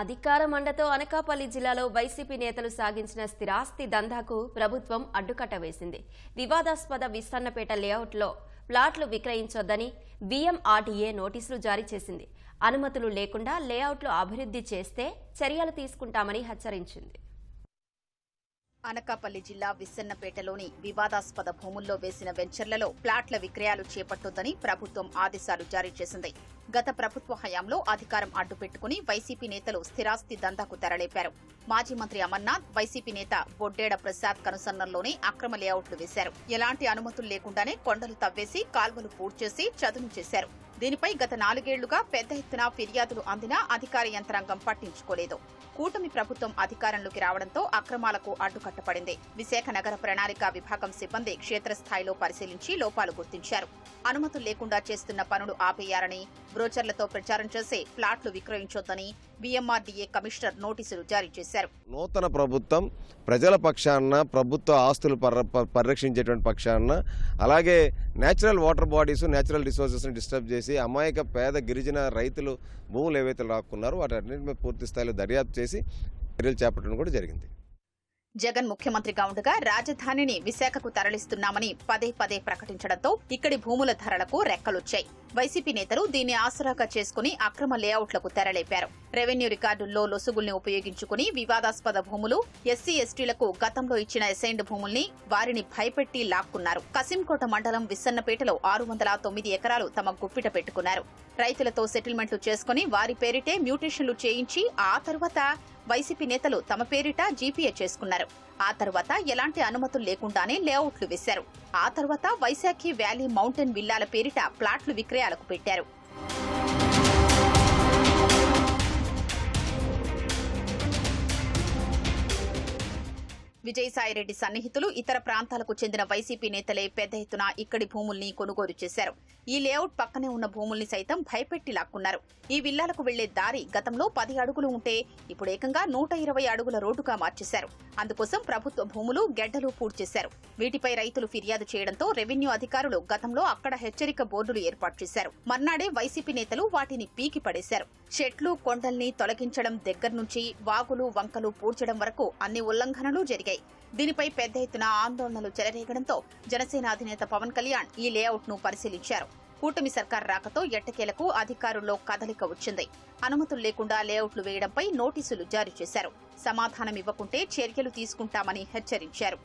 అధికార మండతో అనకాపల్లి జిల్లాలో వైసీపీ నేతలు సాగించిన స్థిరాస్తి దందాకు ప్రభుత్వం అడ్డుకట్ట వేసింది. వివాదాస్పద విస్తన్నపేట లేఅవుట్లో ప్లాట్లు విక్రయించొద్దని విఎంఆర్డీఏ నోటీసులు జారీ చేసింది. అనుమతులు లేకుండా లేఅవుట్లు అభివృద్ధి చేస్తే చర్యలు తీసుకుంటామని హెచ్చరించింది. అనకాపల్లి జిల్లా విస్సన్నపేటలోని వివాదాస్పద భూముల్లో వేసిన వెంచర్లలో ప్లాట్ల విక్రయాలు చేపట్టొద్దని ప్రభుత్వం ఆదేశాలు జారీ చేసింది. గత ప్రభుత్వ హయాంలో అధికారం అడ్డుపెట్టుకుని వైసీపీ నేతలు స్థిరాస్తి దందాకు తెరలేపారు. మాజీ మంత్రి అమర్నాథ్ వైసీపీ నేత బొడ్డేడ ప్రసాద్ కనుసన్నల్లోనే అక్రమ లేఅవుట్లు వేశారు. ఎలాంటి అనుమతులు లేకుండానే కొండలు తవ్వేసి కాల్వలు పూడ్చేసి చదును చేశారు. దీనిపై గత నాలుగేళ్ళుగా పెద్ద ఎత్తున ఫిర్యాదులు అందినా అధికార యంత్రాంగం పట్టించుకోలేదు. కూటమి ప్రభుత్వం అధికారంలోకి రావడంతో అక్రమాలకు అడ్డుకట్టపడింది విశాఖ నగర ప్రణాళిక విభాగం సిబ్బంది క్షేత్రస్థాయిలో పరిశీలించి లోపాలు గుర్తించారు. అనుమతులు లేకుండా చేస్తున్న పనులు ఆపేయాలని బ్రోచర్లతో ప్రచారం చేసి ప్లాట్లు విక్రయించొద్దని బీఎంఆర్డీఏ కమిషనర్ నోటీసులు జారీ చేశారు. నూతన ప్రభుత్వం ప్రజల పక్షాన ప్రభుత్వ ఆస్తులు ప- పరిరక్షించేటువంటి పక్షాన అలాగే నేచురల్ వాటర్ బాడీస్ నేచురల్ రిసోర్సెస్ని డిస్టర్బ్ చేసి అమాయక పేద గిరిజన రైతులు భూములు ఏవైతే లాక్కున్నారో వాటి అన్నింటి పూర్తి స్థాయిలో దర్యాప్తు చేసి చర్యలు చేపట్టడం కూడా జరిగింది. జగన్ ముఖ్యమంత్రిగా ఉండగా రాజధానిని విశాఖకు తరలిస్తున్నామని పదే పదే ప్రకటించడంతో ఇక్కడి భూముల ధరలకు రెక్కలొచ్చాయి. వైసీపీ నేతలు దీన్ని ఆసరాగా చేసుకుని అక్రమ లేఅవుట్లకు తెరలేపారు. రెవెన్యూ రికార్డుల్లో లొసుగుల్ని ఉపయోగించుకుని వివాదాస్పద భూములు ఎస్సీ ఎస్టీలకు గతంలో ఇచ్చిన అసైన్డ్ భూముల్ని వారిని భయపెట్టి లాక్కున్నారు. కసింకోట మండలం విస్సన్నపేటలో ఆరు వందల తొమ్మిది ఎకరాలు తమ గుప్పిట పెట్టుకున్నారు. రైతులతో సెటిల్మెంట్లు చేసుకుని వారి పేరిటే మ్యూటేషన్లు చేయించి ఆ తర్వాత వైసీపీ నేతలు తమ పేరిట జీపీఏ చేసుకున్నారు. ఆ తర్వాత ఎలాంటి అనుమతులు లేకుండానే లేఅవుట్లు వేశారు. ఆ తర్వాత వైశాఖి వ్యాలీ మౌంటైన్ విల్లాల పేరిట ప్లాట్లు విక్రయాలకు పెట్టారు. విజయసాయిరెడ్డి సన్నిహితులు ఇతర ప్రాంతాలకు చెందిన వైసీపీ నేతలే పెద్ద ఎత్తున ఇక్కడి భూముల్ని కొనుగోలు చేశారు. ఈ లేఅవుట్ పక్కనే ఉన్న భూముల్ని సైతం భయపెట్టి లాక్కున్నారు. ఈ విల్లాలకు వెళ్ళే దారి గతంలో పది అడుగులు ఉంటే ఇప్పుడు ఏకంగా నూట ఇరవై అడుగుల రోడ్డుగా మార్చేశారు. అందుకోసం ప్రభుత్వ భూములు గెడ్డలు పూడ్చేశారు వీటిపై రైతులు ఫిర్యాదు చేయడంతో రెవెన్యూ అధికారులు గతంలో అక్కడ హెచ్చరిక బోర్డులు ఏర్పాటు చేశారు. మర్నాడే వైసీపీ నేతలు వాటిని పీకి పడేశారు. చెట్లు కొండల్ని తొలగించడం దగ్గర నుంచి వాగులు వంకలు పూడ్చడం వరకు అన్ని ఉల్లంఘనలు జరిగాయి. జరిగాయి. దీనిపై పెద్ద ఎత్తున ఆందోళనలు చెలరేగడంతో జనసేన అధినేత పవన్ కళ్యాణ్ ఈ లేఅవుట్ను పరిశీలించారు. కూటమి సర్కార్ రాకతో ఎట్టకేలకు అధికారుల్లో కదలిక వచ్చింది. అనుమతులు లేకుండా లేఅవుట్లు వేయడంపై నోటీసులు జారీ చేశారు. సమాధానం ఇవ్వకుంటే చర్యలు తీసుకుంటామని హెచ్చరించారు.